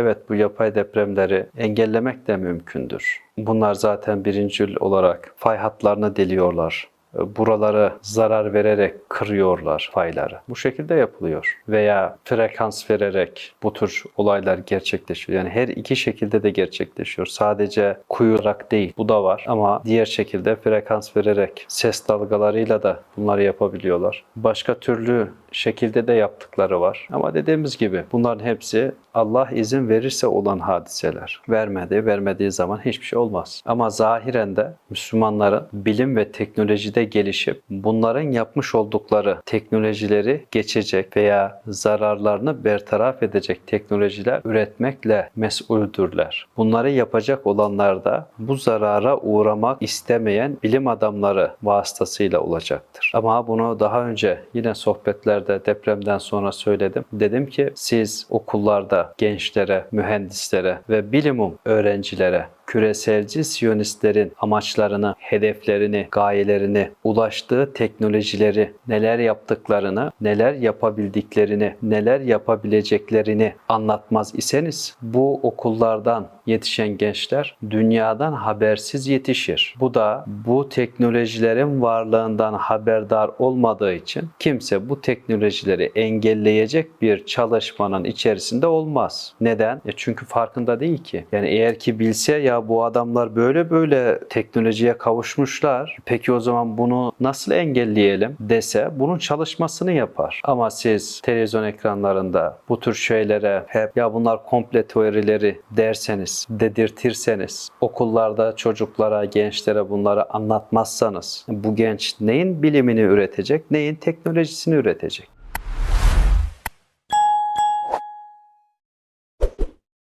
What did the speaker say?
Evet bu yapay depremleri engellemek de mümkündür. Bunlar zaten birincil olarak fay hatlarını deliyorlar. Buraları zarar vererek kırıyorlar fayları. Bu şekilde yapılıyor. Veya frekans vererek bu tür olaylar gerçekleşiyor. Yani her iki şekilde de gerçekleşiyor. Sadece kuyurarak değil. Bu da var ama diğer şekilde frekans vererek ses dalgalarıyla da bunları yapabiliyorlar. Başka türlü şekilde de yaptıkları var. Ama dediğimiz gibi bunların hepsi Allah izin verirse olan hadiseler. Vermedi, vermediği zaman hiçbir şey olmaz. Ama zahiren de Müslümanların bilim ve teknolojide gelişip bunların yapmış oldukları teknolojileri geçecek veya zararlarını bertaraf edecek teknolojiler üretmekle mesuldürler. Bunları yapacak olanlar da bu zarara uğramak istemeyen bilim adamları vasıtasıyla olacaktır. Ama bunu daha önce yine sohbetlerde depremden sonra söyledim. Dedim ki siz okullarda gençlere, mühendislere ve bilimum öğrencilere küreselci siyonistlerin amaçlarını, hedeflerini, gayelerini, ulaştığı teknolojileri, neler yaptıklarını, neler yapabildiklerini, neler yapabileceklerini anlatmaz iseniz bu okullardan yetişen gençler dünyadan habersiz yetişir. Bu da bu teknolojilerin varlığından haberdar olmadığı için kimse bu teknolojileri engelleyecek bir çalışmanın içerisinde olmaz. Neden? E çünkü farkında değil ki. Yani eğer ki bilse ya bu adamlar böyle böyle teknolojiye kavuşmuşlar. Peki o zaman bunu nasıl engelleyelim dese bunun çalışmasını yapar. Ama siz televizyon ekranlarında bu tür şeylere hep ya bunlar komple teorileri derseniz, dedirtirseniz, okullarda çocuklara, gençlere bunları anlatmazsanız bu genç neyin bilimini üretecek, neyin teknolojisini üretecek?